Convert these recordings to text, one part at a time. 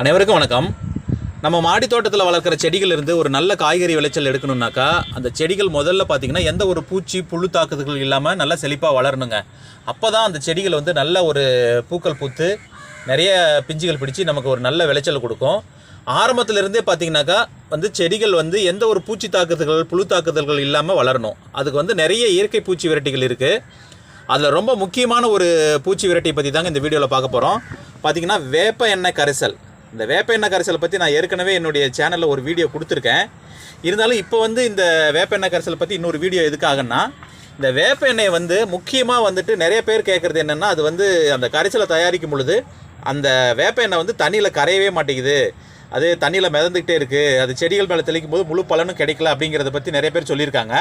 அனைவருக்கும் வணக்கம். நம்ம மாடி தோட்டத்தில் வளர்க்குற செடிகள் இருந்து ஒரு நல்ல காய்கறி விளைச்சல் எடுக்கணும்னாக்கா அந்த செடிகள் முதல்ல பார்த்தீங்கன்னா எந்த ஒரு பூச்சி புழு தாக்குதல்கள் இல்லாமல் நல்லா செழிப்பாக வளரணுங்க. அப்போ தான் அந்த செடிகள் வந்து நல்ல ஒரு பூக்கள் பூத்து நிறைய பிஞ்சுகள் பிடிச்சி நமக்கு ஒரு நல்ல விளைச்சல் கொடுக்கும். ஆரம்பத்துல இருந்தே பார்த்தீங்கன்னாக்கா வந்து செடிகள் வந்து எந்த ஒரு பூச்சி தாக்குதல்கள் புழு தாக்குதல்கள் இல்லாமல் வளரணும். அதுக்கு வந்து நிறைய இயற்கை பூச்சி விரட்டிகள் இருக்குது அதில் ரொம்ப முக்கியமான ஒரு பூச்சி விரட்டி பற்றி தாங்க இந்த வீடியோவில் பார்க்க போகிறோம் பார்த்தீங்கன்னா வேப்ப எண்ணெய் கரைசல். இந்த வேப்ப எண்ணெய் கரைசலை பற்றி நான் ஏற்கனவே என்னுடைய சேனலில் ஒரு வீடியோ கொடுத்துருக்கேன். இருந்தாலும் இப்போ வந்து இந்த வேப்ப எண்ணெய் கரைசலை பற்றி இன்னொரு வீடியோ எதுக்காகன்னா இந்த வேப்ப எண்ணெய் வந்து முக்கியமாக வந்துட்டு நிறைய பேர் கேட்குறது என்னென்னா அது வந்து அந்த கரைசலை தயாரிக்கும் பொழுது அந்த வேப்ப எண்ணெய் வந்து தண்ணியில் கரையவே மாட்டேங்குது. அது தண்ணியில் மிதந்துக்கிட்டே இருக்குது அது செடிகள் மேலே தெளிக்கும் போது முழு பலனும் கிடைக்கல அப்படிங்கிறத பற்றி நிறைய பேர் சொல்லியிருக்காங்க.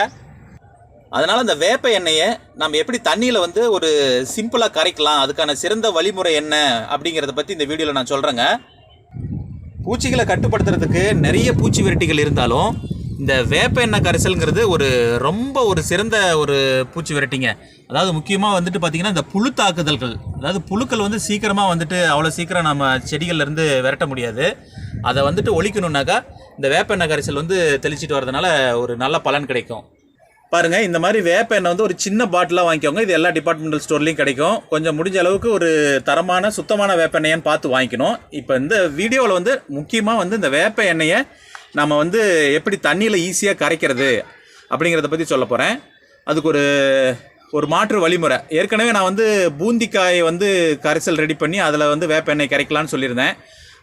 அதனால் அந்த வேப்ப எண்ணெயை நம்ம எப்படி தண்ணியில் வந்து ஒரு சிம்பிளாக கரைக்கலாம் அதுக்கான சிறந்த வழிமுறை என்ன அப்படிங்கிறத பற்றி இந்த வீடியோவில் நான் சொல்கிறேங்க பூச்சிகளை கட்டுப்படுத்துறதுக்கு நிறைய பூச்சி விரட்டிகள் இருந்தாலும் இந்த வேப்ப எண்ணெய் கரைசல்ங்கிறது ஒரு ரொம்ப ஒரு சிறந்த ஒரு பூச்சி விரட்டிங்க. அதாவது முக்கியமாக வந்துட்டு பார்த்திங்கன்னா இந்த புழு தாக்குதல்கள். அதாவது புழுக்கள் வந்து சீக்கிரமாக வந்துட்டு அவ்வளோ சீக்கிரம் நம்ம செடிகள்லேருந்து விரட்ட முடியாது. அதை வந்துட்டு ஒழிக்கணுன்னாக்கா இந்த வேப்ப எண்ணெய் கரைசல் வந்து தெளிச்சிட்டு வரதுனால ஒரு நல்ல பலன் கிடைக்கும். பாருங்கள் இந்த மாதிரி வேப்ப எண்ணெய் வந்து ஒரு சின்ன பாட்டிலாக வாங்கிக்கோங்க. இது எல்லா டிபார்ட்மெண்டல் ஸ்டோர்லேயும் கிடைக்கும். கொஞ்சம் முடிஞ்ச அளவுக்கு ஒரு தரமான சுத்தமான வேப்ப எண்ணெயான்னு பார்த்து வாங்கிக்கணும். இப்போ இந்த வீடியோவில் வந்து முக்கியமாக வந்து இந்த வேப்ப எண்ணெயை நம்ம வந்து எப்படி தண்ணியில் ஈஸியாக கரைக்கிறது அப்படிங்கிறத பற்றி சொல்ல போகிறேன் அதுக்கு ஒரு ஒரு மாற்று வழிமுறை. ஏற்கனவே நான் வந்து பூந்திக்காயை வந்து கரைசல் ரெடி பண்ணி அதில் வந்து வேப்ப எண்ணெய் கரைக்கலான்னு சொல்லியிருந்தேன்.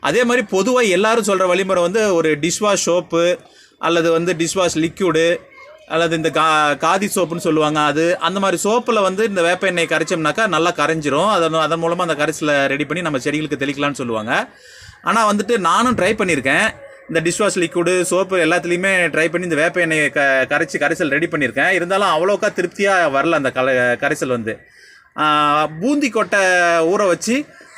அதே மாதிரி பொதுவாக எல்லோரும் சொல்கிற வழிமுறை வந்து ஒரு டிஷ்வாஷ் சோப்பு அல்லது வந்து டிஷ்வாஷ் லிக்யூடு அல்லது இந்த கா காதி சோப்புன்னு சொல்லுவாங்க அது அந்த மாதிரி சோப்பில் வந்து இந்த வேப்ப எண்ணெய் கரைச்சோம்னாக்கா நல்லா கரைஞ்சிரும். அதன் அதன் மூலமாக அந்த கரைசலை ரெடி பண்ணி நம்ம செடிகளுக்கு தெளிக்கலாம்னு சொல்லுவாங்க. ஆனால் வந்துட்டு நானும் ட்ரை பண்ணியிருக்கேன் இந்த டிஷ்வாஷ் லிக்விடு சோப்பு எல்லாத்துலேயுமே ட்ரை பண்ணி இந்த வேப்ப எண்ணெயை க கரைச்சி கரைசல் ரெடி பண்ணியிருக்கேன் இருந்தாலும் அவ்வளோக்கா திருப்தியாக வரல அந்த கல கரைசல் வந்து. பூந்தி கொட்டை ஊற வச்சு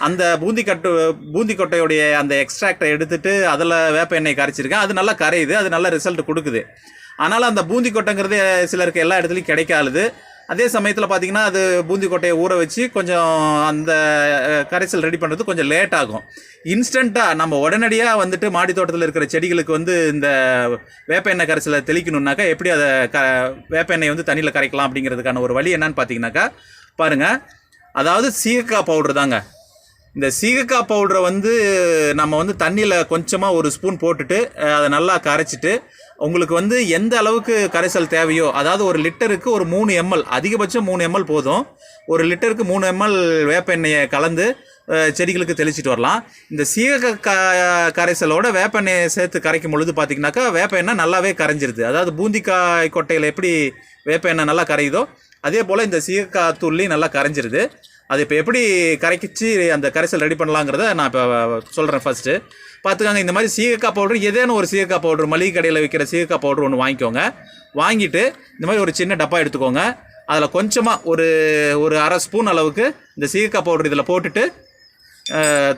அந்த பூந்தி கட்டு பூந்தி கொட்டையுடைய அந்த எக்ஸ்ட்ராக்டை எடுத்துட்டு அதில் வேப்ப எண்ணெய் கரைச்சிருக்கேன். அது நல்லா கரையுது. அது நல்ல ரிசல்ட் கொடுக்குது. ஆனால் அந்த பூந்தி கொட்டைங்கிறது சிலருக்கு எல்லா இடத்துலையும் கிடைக்காது அதே சமயத்தில் பார்த்தீங்கன்னா அது பூந்தி கொட்டையை ஊற வச்சு கொஞ்சம் அந்த கரைசல் ரெடி பண்ணுறது கொஞ்சம் லேட் ஆகும். இன்ஸ்டண்ட்டாக நம்ம உடனடியாக வந்துட்டு மாடி தோட்டத்தில் இருக்கிற செடிகளுக்கு வந்து இந்த வேப்ப எண்ணெய் கரைசலை தெளிக்கணுன்னாக்கா எப்படி அதை க வேப்ப எண்ணெய் வந்து தண்ணியில் கரைக்கலாம் அப்படிங்கிறதுக்கான ஒரு வழி என்னன்னு பார்த்தீங்கன்னாக்கா பாருங்கள் அதாவது சீகக்காய் பவுடர் தாங்க. இந்த சீகக்காய் பவுடரை வந்து நம்ம வந்து தண்ணியில் கொஞ்சமாக ஒரு ஸ்பூன் போட்டுட்டு அதை நல்லா கரைச்சிட்டு உங்களுக்கு வந்து எந்த அளவுக்கு கரைசல் தேவையோ அதாவது ஒரு லிட்டருக்கு ஒரு மூணு எம்எல் அதிகபட்சம் மூணு எம்எல் போதும். ஒரு லிட்டருக்கு மூணு எம்எல் வேப்ப எண்ணெயை கலந்து செடிகளுக்கு தெளிச்சிட்டு வரலாம். இந்த சீகக்காய் கரைசலோட வேப்ப எண்ணெயை சேர்த்து கரைக்கும் பொழுது பார்த்தீங்கன்னாக்கா வேப்ப எண்ணெய் நல்லாவே கரைஞ்சிருது. அதாவது பூந்திக்காய் கொட்டையில் எப்படி வேப்ப எண்ணெய் நல்லா கரையுதோ அதே போல் இந்த சீகக்காய் தூள்லையும் நல்லா கரைஞ்சிருது. அது இப்போ எப்படி கரைக்கிச்சு அந்த கரைசல் ரெடி பண்ணலாங்கிறத நான் இப்போ சொல்கிறேன் ஃபஸ்ட்டு பார்த்துக்காங்க இந்த மாதிரி சீகக்காய் பவுடர் ஏதேனும் ஒரு சீகக்காய் பவுடர் மளிகை கடையில் விற்கிற சீகக்காய் பவுடர் ஒன்று வாங்கிக்கோங்க. வாங்கிட்டு இந்த மாதிரி ஒரு சின்ன டப்பா எடுத்துக்கோங்க. அதில் கொஞ்சமாக ஒரு ஒரு அரை ஸ்பூன் அளவுக்கு இந்த சீகக்காய் பவுடர் இதில் போட்டுட்டு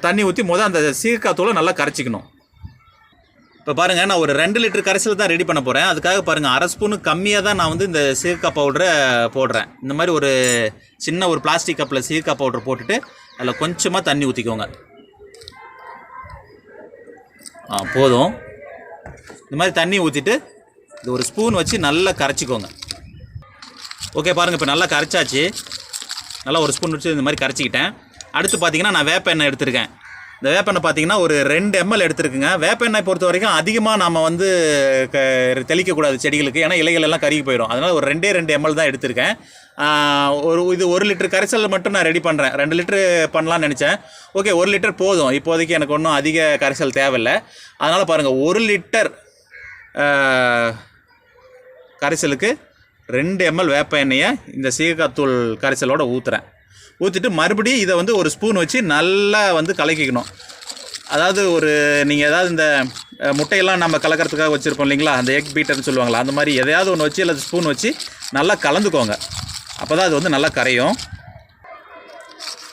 தண்ணி ஊற்றி முதல் அந்த சீகக்காய் தூளை நல்லா கரைச்சிக்கணும். இப்போ பாருங்கள் நான் ஒரு ரெண்டு லிட்டர் கரைசல் தான் ரெடி பண்ண போகிறேன் அதுக்காக பாருங்கள் அரை ஸ்பூனு கம்மியாக தான் நான் வந்து இந்த சீர்க்கா பவுடரை போடுறேன். இந்த மாதிரி ஒரு சின்ன ஒரு பிளாஸ்டிக் கப்பில் சீர்க்கா பவுடர் போட்டுட்டு அதில் கொஞ்சமாக தண்ணி ஊற்றிக்கோங்க ஆ போதும். இந்த மாதிரி தண்ணி ஊற்றிட்டு இது ஒரு ஸ்பூன் வச்சு நல்லா கரைச்சிக்கோங்க. ஓகே பாருங்கள் இப்போ நல்லா கரைச்சாச்சு. நல்லா ஒரு ஸ்பூன் வச்சு இந்த மாதிரி கரைச்சிக்கிட்டேன். அடுத்து பார்த்தீங்கன்னா நான் வேப்ப எண்ணெய் எடுத்திருக்கேன். இந்த வேப்பெண்ணெய் பார்த்தீங்கன்னா ஒரு ரெண்டு எம்எல் எடுத்துருக்குங்க. வேப்பெண்ணெய் பொறுத்த வரைக்கும் அதிகமாக நம்ம வந்து க தெளிக்கக்கூடாது செடிகளுக்கு. ஏன்னா இலைகள் எல்லாம் கருகி போயிடும். அதனால் ஒரு ரெண்டே ரெண்டு எம்எல் தான் எடுத்திருக்கேன். ஒரு இது ஒரு லிட்டர் கரைசல் மட்டும் நான் ரெடி பண்ணுறேன் ரெண்டு லிட்டரு பண்ணலாம்னு நினச்சேன். ஓகே ஒரு லிட்டர் போதும். இப்போதைக்கு எனக்கு ஒன்றும் அதிக கரைசல் தேவையில்லை. அதனால் பாருங்கள் ஒரு லிட்டர் கரைசலுக்கு ரெண்டு எம்எல் வேப்ப எண்ணெயை இந்த சீகக்காத்தூள் கரைசலோடு ஊற்றுறேன் ஊற்றிட்டு மறுபடியும் இதை வந்து ஒரு ஸ்பூன் வச்சு நல்லா வந்து கலக்கிக்கணும். அதாவது ஒரு நீங்கள் ஏதாவது இந்த முட்டையெல்லாம் நம்ம கலக்கிறதுக்காக வச்சுருப்போம் இல்லைங்களா? அந்த எக் பீட்டர்னு சொல்லுவாங்களா அந்த மாதிரி எதையாவது ஒன்று வச்சு இல்லை ஸ்பூன் வச்சு நல்லா கலந்துக்கோங்க. அப்போ தான் அது வந்து நல்லா கரையும்.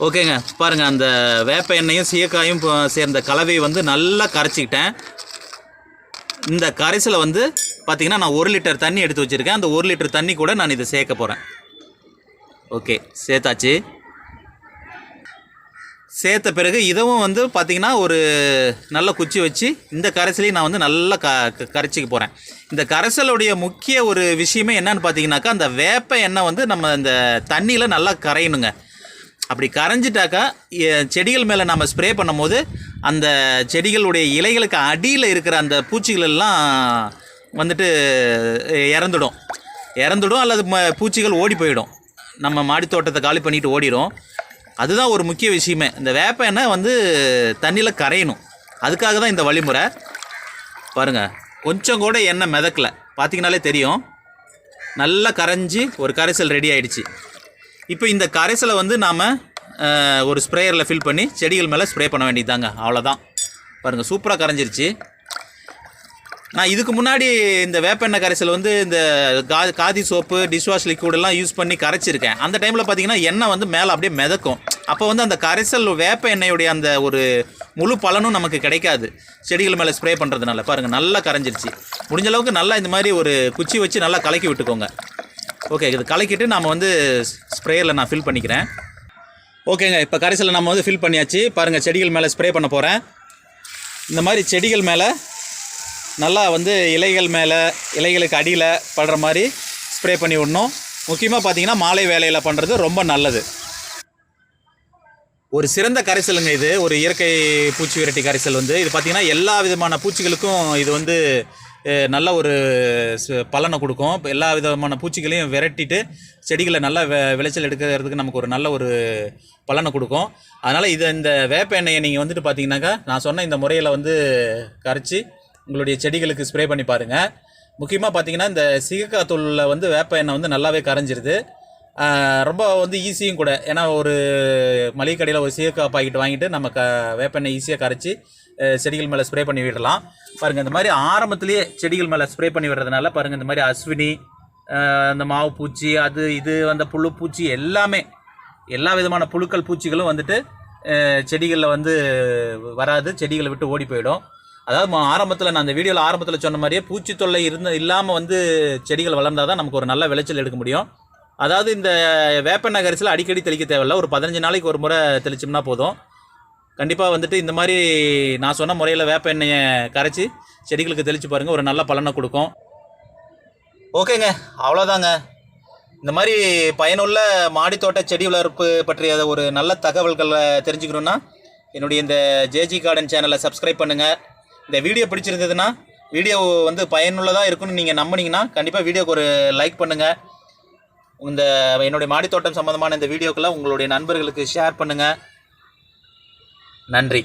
ஓகேங்க. பாருங்கள் அந்த வேப்ப எண்ணெயும் சீயக்காயும் சேர்ந்த கலவையை வந்து நல்லா கரைச்சிக்கிட்டேன். இந்த கரைசலை வந்து பார்த்தீங்கன்னா நான் ஒரு லிட்டர் தண்ணி எடுத்து வச்சுருக்கேன். அந்த ஒரு லிட்டர் தண்ணி கூட நான் இதை சேர்க்க போகிறேன் ஓகே சேர்த்தாச்சு. சேர்த்த பிறகு இதுவும் வந்து பார்த்திங்கன்னா ஒரு நல்ல குச்சி வச்சு இந்த கரைசலையும் நான் வந்து நல்லா க க- கரைச்சிக்க போகிறேன் இந்த கரைசலுடைய முக்கிய ஒரு விஷயமே என்னன்னு பார்த்தீங்கன்னாக்கா அந்த வேப்ப எண்ணெய் வந்து நம்ம இந்த தண்ணியில் நல்லா கரையணுங்க. அப்படி கரைஞ்சிட்டாக்கா எ- செடிகள் மேலே நம்ம ஸ்ப்ரே பண்ணும்போது அந்த செடிகளுடைய இலைகளுக்கு அடியில் இருக்கிற அந்த பூச்சிகள் எல்லாம் வந்துட்டு இறந்துடும். இறந்துடும் அல்லது ம பூச்சிகள் ஓடி போயிடும். நம்ம மாடி தோட்டத்தை காலி பண்ணிட்டு ஓடிடும் அதுதான் ஒரு முக்கிய விஷயமே. இந்த வேப்ப எண்ணெய் வந்து தண்ணியில் கரையணும். அதுக்காக தான் இந்த வழிமுறை. பாருங்கள் கொஞ்சம் கூட எண்ணெய் மிதக்கல. பார்த்தீங்கனாலே தெரியும். நல்லா கரைஞ்சி ஒரு கரைசல் ரெடி ஆகிடுச்சு இப்போ இந்த கரைசலை வந்து நாம் ஒரு ஸ்ப்ரேயரில் ஃபில் பண்ணி செடிகள் மேலே ஸ்ப்ரே பண்ண வேண்டியதாங்க அவ்வளோதான் பாருங்கள் சூப்பராக கரைஞ்சிருச்சு. நான் இதுக்கு முன்னாடி இந்த வேப்பெண்ணெய் கரைசல் வந்து இந்த கா காதி சோப்பு டிஷ்வாஷ் லிக்விடெல்லாம் யூஸ் பண்ணி கரைச்சிருக்கேன். அந்த டைமில் பார்த்தீங்கன்னா எண்ணெய் வந்து மேலே அப்படியே மிதக்கும். அப்போ வந்து அந்த கரைசல் வேப்ப எண்ணெயுடைய அந்த ஒரு முழு பலனும் நமக்கு கிடைக்காது. செடிகள் மேலே ஸ்ப்ரே பண்ணுறதுனால பாருங்கள் நல்லா கரைஞ்சிருச்சு. முடிஞ்ச அளவுக்கு நல்லா இந்த மாதிரி ஒரு குச்சி வச்சு நல்லா கலக்கி விட்டுக்கோங்க. ஓகே இது கலக்கிட்டு நம்ம வந்து ஸ்ப்ரேயரில் நான் ஃபில் பண்ணிக்கிறேன். ஓகேங்க இப்போ கரைசலை நம்ம வந்து ஃபில் பண்ணியாச்சு. பாருங்கள் செடிகள் மேலே ஸ்ப்ரே பண்ண போகிறேன் இந்த மாதிரி செடிகள் மேலே நல்லா வந்து இலைகள் மேலே இலைகளுக்கு அடியில் படுற மாதிரி ஸ்ப்ரே பண்ணி விடணும் முக்கியமாக பார்த்தீங்கன்னா மாலை வேலையில் பண்ணுறது ரொம்ப நல்லது. ஒரு சிறந்த கரைசலுங்க இது. ஒரு இயற்கை பூச்சி விரட்டி கரைசல் வந்து. இது பார்த்தீங்கன்னா எல்லா விதமான பூச்சிகளுக்கும் இது வந்து நல்ல ஒரு பலனை கொடுக்கும். எல்லா விதமான பூச்சிகளையும் விரட்டிட்டு செடிகளை நல்லா வெ விளைச்சல் எடுக்கிறதுக்கு நமக்கு ஒரு நல்ல ஒரு பலனை கொடுக்கும். அதனால் இது இந்த வேப்ப எண்ணெயை நீங்கள் வந்துட்டு பார்த்தீங்கன்னாக்கா நான் சொன்ன இந்த முறையில் வந்து கரைச்சி உங்களுடைய செடிகளுக்கு ஸ்ப்ரே பண்ணி பாருங்கள் முக்கியமாக பார்த்தீங்கன்னா இந்த சிகக்காய் தூளில் வந்து வேப்ப எண்ணெய் வந்து நல்லாவே கரைஞ்சிருது. ரொம்ப வந்து ஈஸியும் கூட. ஏன்னா ஒரு மளிகை கடையில் ஒரு சீகக்காய் பாக்கெட் வாங்கிட்டு நம்ம க வேப்பெண்ணெய் ஈஸியாக கரைச்சி செடிகள் மேலே ஸ்ப்ரே பண்ணி விடலாம். பாருங்கள் இந்த மாதிரி ஆரம்பத்திலேயே செடிகள் மேலே ஸ்ப்ரே பண்ணி விடுறதுனால பாருங்கள் இந்த மாதிரி அஸ்வினி அந்த இந்த மாவு பூச்சி அது இது அந்த புழு பூச்சி எல்லாமே எல்லா விதமான புழுக்கள் பூச்சிகளும் வந்துட்டு செடிகளில் வந்து வராது செடிகளை விட்டு ஓடி போயிடும். அதாவது ஆரம்பத்தில் நான் அந்த வீடியோவில் ஆரம்பத்தில் சொன்ன மாதிரியே பூச்சி தொல்லை இருந்த இல்லாமல் வந்து செடிகள் வளர்ந்தால் தான் நமக்கு ஒரு நல்ல விளைச்சல் எடுக்க முடியும். அதாவது இந்த வேப்பெண்ணெய் கரிசல் அடிக்கடி தெளிக்க தேவையில்ல. ஒரு பதினஞ்சு நாளைக்கு ஒரு முறை தெளிச்சோம்னா போதும். கண்டிப்பாக வந்துட்டு இந்த மாதிரி நான் சொன்ன முறையில் வேப்ப எண்ணெயை கரைச்சி செடிகளுக்கு தெளித்து பாருங்கள் ஒரு நல்ல பலனை கொடுக்கும். ஓகேங்க. அவ்வளோதாங்க இந்த மாதிரி பயனுள்ள மாடித்தோட்ட செடி வளர்ப்பு பற்றிய ஒரு நல்ல தகவல்களை தெரிஞ்சுக்கணுன்னா என்னுடைய இந்த ஜேஜி கார்டன் சேனலை சப்ஸ்கிரைப் பண்ணுங்கள் இந்த வீடியோ பிடிச்சிருந்ததுன்னா வீடியோ வந்து பயனுள்ளதாக இருக்குன்னு நீங்கள் நம்புனீங்கன்னா கண்டிப்பாக வீடியோக்கு ஒரு லைக் பண்ணுங்கள் இந்த என்னுடைய மாடித்தோட்டம் சம்மந்தமான இந்த வீடியோக்கெல்லாம் உங்களுடைய நண்பர்களுக்கு ஷேர் பண்ணுங்கள் நன்றி.